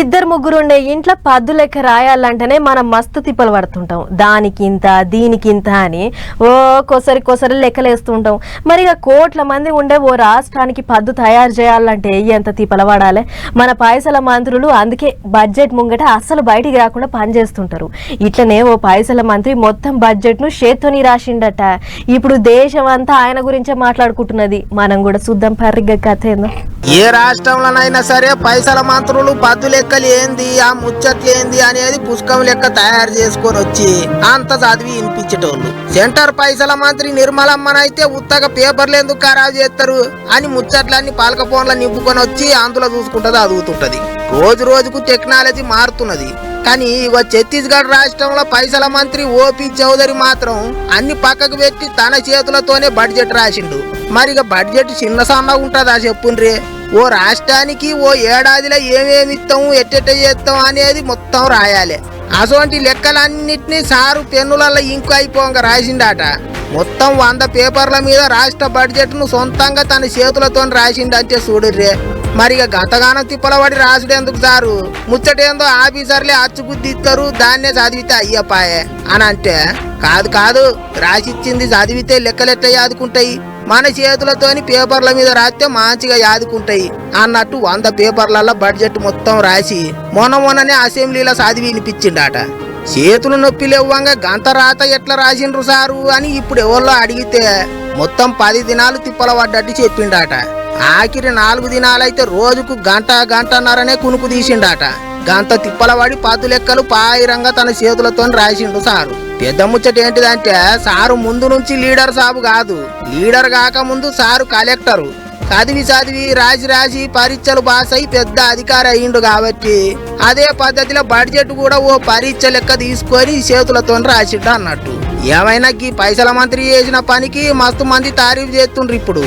ఇద్దరు ముగ్గురు ఉండే ఇంట్లో పద్దు లెక్క రాయాలంటేనే మనం మస్తు తిప్పలు పడుతుంటాం. దానికింత దీనికింత అని ఓ కొసరి కొసరి లెక్కలేస్తుంటాం మరి ఇక కోట్ల మంది ఉండే ఓ రాష్ట్రానికి పద్దు తయారు చేయాలంటే ఎంత తిప్పలు పడాలి? మన పైసల మంత్రులు అందుకే బడ్జెట్ ముంగట అస్సలు బయటికి రాకుండా పనిచేస్తుంటారు ఇట్లనే ఓ పైసల మంత్రి మొత్తం బడ్జెట్ను చేత్తోని రాసిండట. ఇప్పుడు దేశం అంతా ఆయన గురించే మాట్లాడుకుంటున్నది. మనం కూడా చూద్దాం పర్రిగ్గా కథ ఏందో ఏ రాష్ట్రంలోనైనా సరే పైసల మంత్రులు పద్దు లెక్కలు ఏంది ఆ ముచ్చట్లు ఏంది అనేది పుస్తకం లెక్క తయారు చేసుకొని వచ్చి అంత చదివి వినిపించేటోళ్ళు. సెంటర్ పైసల మంత్రి నిర్మలమ్మనైతే ఉత్తగా పేపర్లు ఎందుకు ఖరాబు చేస్తారు అని ముచ్చట్లన్నీ పాలక ఫోన్ల నింపుకొని వచ్చి అందులో చూసుకుంటది అదుగుతుంటది రోజు రోజుకు టెక్నాలజీ మారుతున్నది. కానీ ఇక ఛత్తీస్గఢ్ రాష్ట్రంలో పైసల మంత్రి ఓపి చౌదరి మాత్రం అన్ని పక్కకు పెట్టి తన చేతులతోనే బడ్జెట్ రాసిండు. మరి ఇక బడ్జెట్ చిన్న సన్నగా ఉంటుందా చెప్పుండ్రే? ఓ రాష్ట్రానికి ఓ ఏడాదిలో ఏమేమి ఇస్తాము ఎట్టెట్ట చేస్తాం అనేది మొత్తం రాయాలి. అటువంటి లెక్కలన్నిటినీ సారు పెన్నులలో ఇంకు అయిపోగా రాసిండాట. మొత్తం వంద పేపర్ల మీద రాష్ట్ర బడ్జెట్ను సొంతంగా తన చేతులతో రాసిండంటే చూడుర్రే. మరి ఇక గతగానం తిప్పలబడి రాసుడెందుకు సారు ముచ్చటేందో ఆఫీసర్లే అచ్చుగుద్దిస్తారు దాన్నే చదివితే అయ్యపాయే అని అంటే కాదు కాదు రాసిచ్చింది చదివితే లెక్కలెట్ట యాదుకుంటాయి? మన చేతులతోని పేపర్ల మీద రాస్తే మంచిగా యాదుకుంటాయి అన్నట్టు వంద పేపర్లలో బడ్జెట్ మొత్తం రాసి మొన్న మొన్ననే అసెంబ్లీలో చదివి వినిపించిండట. చేతులు నొప్పి లేవ్వంగా గంత రాత ఎట్లా రాసిండ్రు సారు అని ఇప్పుడు ఎవరో అడిగితే మొత్తం పది దినాలు తిప్పల పడ్డట్టు చెప్పిండట. ఆఖరి నాలుగు దినాలైతే రోజుకు గంట గంటన్నరనే కునుకు తీసిండట. గంత తిప్పల పడి లెక్కలు పాయిరంగా తన చేతులతో రాసిండు సారు. పెద్ద ముచ్చట ఏంటిదంటే సారు ముందు నుంచి లీడర్ సాబు కాదు. లీడర్ కాక ముందు సారు కలెక్టరు. చదివి చదివి రాసి రాసి పరీక్షలు పాస్ అయి పెద్ద అధికారి అయ్యిండు కాబట్టి అదే పద్ధతిలో బడ్జెట్ కూడా ఓ పరీక్ష లెక్క తీసుకొని చేతులతో రాసిండు అన్నట్టు. ఏమైనా ఈ పైసల మంత్రి చేసిన పనికి మస్తు మంది తారీఫ్ చేస్తుండ్రు ఇప్పుడు.